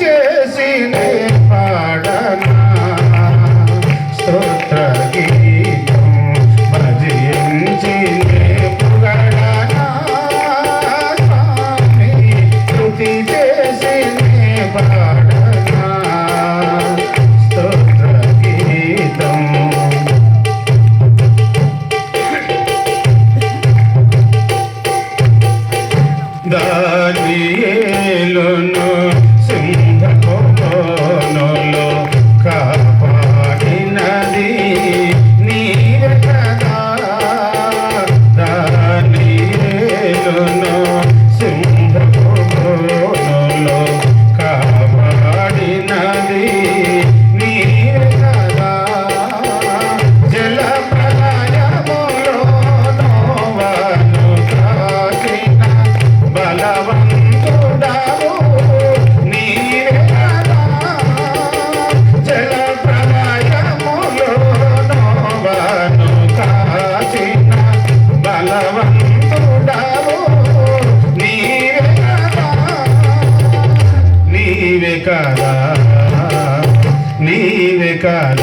చేసి కళ నీవే కళ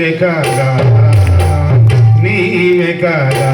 నీవే కదా నీవే కదా.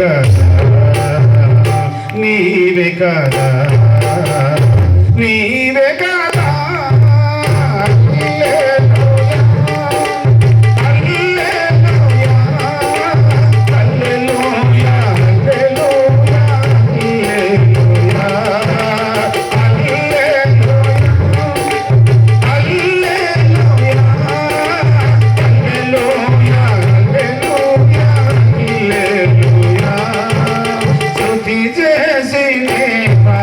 కదా. నీవే కదా. నీ que